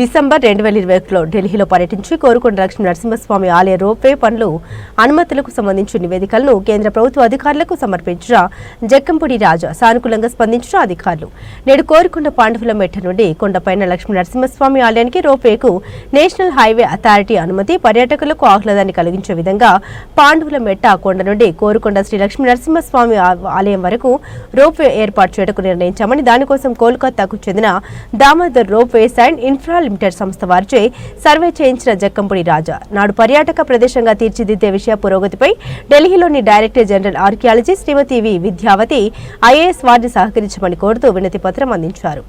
December రెండు వేల ఇరవై ఒకటిలో ఢిల్లీలో పర్యటించి కోరుకొండ లక్ష్మీ నరసింహస్వామి ఆలయ రోప్వే పనులు అనుమతులకు సంబంధించిన నివేదికలను కేంద్ర ప్రభుత్వ అధికారులకు సమర్పించిన జక్కంపూడి రాజా సానుకూలంగా స్పందించిన అధికారులు. నేడు కోరుకొండ పాండవుల మెట్ట నుండి కొండపైన లక్ష్మీ నరసింహస్వామి ఆలయానికి రోప్వేకు నేషనల్ హైవే అథారిటీ అనుమతి పర్యాటకులకు ఆహ్లాదాన్ని కలిగించే విధంగా పాండవుల మెట్ట కొండ నుండి కోరుకొండ శ్రీ లక్ష్మీ నరసింహస్వామి ఆలయం వరకు రోప్వే ఏర్పాటు చేయటకు నిర్ణయించామని దానికోసం కోల్కతాకు చెందిన Damodar ropeways and infra limited సంస్థ వారిచే సర్వే చేయించిన జక్కంపూడి రాజా. నాడు పర్యాటక ప్రదేశంగా తీర్చిదిద్దే విషయ పురోగతిపై ఢిల్లీలోని director general archaeology Shrimati V Vidyavathi IAS వారిని సహకరించమని కోరుతూ వినతి పత్రం అందించారు.